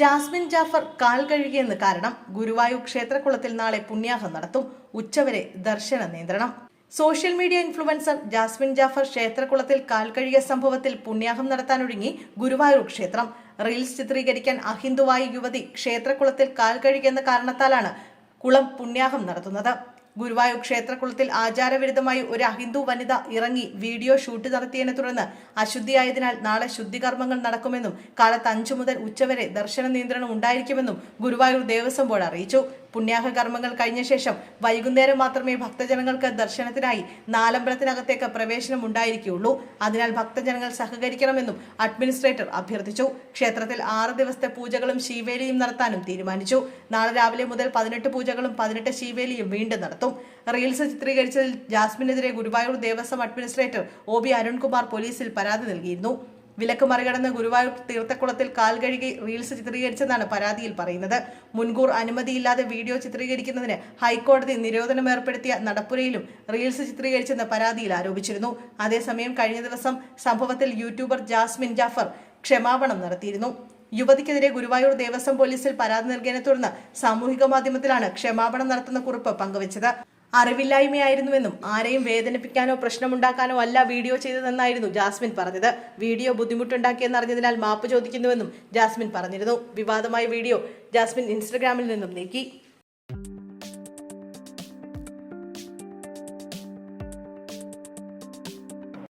Jasmine Jafar കാൽ കഴുകിയെന്ന് കാരണം ഗുരുവായൂർ ക്ഷേത്രക്കുളത്തിൽ നാളെ പുണ്യാഹം നടത്തും. ഉച്ചവരെ ദർശന നിയന്ത്രണം. Social media influencer Jasmin Jafar ക്ഷേത്രക്കുളത്തിൽ കാൽ കഴുകിയ സംഭവത്തിൽ പുണ്യാഹം നടത്താനൊരുങ്ങി ഗുരുവായൂർ ക്ഷേത്രം. റീൽസ് ചിത്രീകരിക്കാൻ അഹിന്ദുവായ യുവതി ക്ഷേത്രക്കുളത്തിൽ കാൽ കഴുകിയെന്ന കാരണത്താലാണ് കുളം പുണ്യാഹം നടത്തുന്നത്. ഗുരുവായൂർ ക്ഷേത്രകുളത്തിൽ ആചാരവിരുദ്ധമായി ഒരു അഹിന്ദു വനിത ഇറങ്ങി വീഡിയോ ഷൂട്ട് നടത്തിയതിനെ തുടർന്ന് അശുദ്ധിയായതിനാൽ നാളെ ശുദ്ധികർമ്മങ്ങൾ നടക്കുമെന്നും കാലത്ത് അഞ്ചു മുതൽ ഉച്ചവരെ ദർശന നിയന്ത്രണം ഉണ്ടായിരിക്കുമെന്നും ഗുരുവായൂർ ദേവസ്വം ബോർഡ് അറിയിച്ചു. പുണ്യാഹ കർമ്മങ്ങൾ കഴിഞ്ഞ ശേഷം വൈകുന്നേരം മാത്രമേ ഭക്തജനങ്ങൾക്ക് ദർശനത്തിനായി നാലമ്പലത്തിനകത്തേക്ക് പ്രവേശനം ഉണ്ടായിരിക്കുകയുള്ളൂ. അതിനാൽ ഭക്തജനങ്ങൾ സഹകരിക്കണമെന്നും അഡ്മിനിസ്ട്രേറ്റർ അഭ്യർത്ഥിച്ചു. ക്ഷേത്രത്തിൽ ആറ് ദിവസത്തെ പൂജകളും ശീവേലിയും നടത്താനും തീരുമാനിച്ചു. നാളെ രാവിലെ മുതൽ പതിനെട്ട് പൂജകളും പതിനെട്ട് ശീവേലിയും വീണ്ടും നടത്തും. റീൽസ് ചിത്രീകരിച്ചതിൽ ജാസ്മിനെതിരെ Guruvayur Devaswom administrator O B Arunkumar പോലീസിൽ പരാതി നൽകിയിരുന്നു. വിലക്ക് മറികടന്ന് ഗുരുവായൂർ തീർത്ഥക്കുളത്തിൽ കാൽ കഴുകി റീൽസ് ചിത്രീകരിച്ചെന്നാണ് പരാതിയിൽ പറയുന്നത്. മുൻകൂർ അനുമതിയില്ലാതെ വീഡിയോ ചിത്രീകരിക്കുന്നതിന് ഹൈക്കോടതി നിരോധനം ഏർപ്പെടുത്തിയ നടപ്പുരയിലും റീൽസ് ചിത്രീകരിച്ചെന്ന് പരാതിയിൽ ആരോപിച്ചിരുന്നു. അതേസമയം കഴിഞ്ഞ ദിവസം സംഭവത്തിൽ യൂട്യൂബർ ജാസ്മിൻ ജാഫർ ക്ഷമാപണം നടത്തിയിരുന്നു. യുവതിക്കെതിരെ ഗുരുവായൂർ ദേവസ്വം പോലീസിൽ പരാതി നൽകിയതിനെ തുടർന്ന് സാമൂഹിക മാധ്യമത്തിലാണ് ക്ഷമാപണം നടത്തുന്ന കുറിപ്പ് പങ്കുവച്ചത്. അറിവില്ലായ്മയായിരുന്നുവെന്നും ആരെയും വേദനിപ്പിക്കാനോ പ്രശ്നമുണ്ടാക്കാനോ അല്ല വീഡിയോ ചെയ്തതെന്നായിരുന്നു ജാസ്മിൻ പറഞ്ഞത്. വീഡിയോ ബുദ്ധിമുട്ടുണ്ടാക്കിയെന്നറിഞ്ഞതിനാൽ മാപ്പ് ചോദിക്കുന്നുവെന്നും ജാസ്മിൻ പറഞ്ഞിരുന്നു. വിവാദമായ വീഡിയോ ജാസ്മിൻ ഇൻസ്റ്റഗ്രാമിൽ നിന്നും നീക്കി.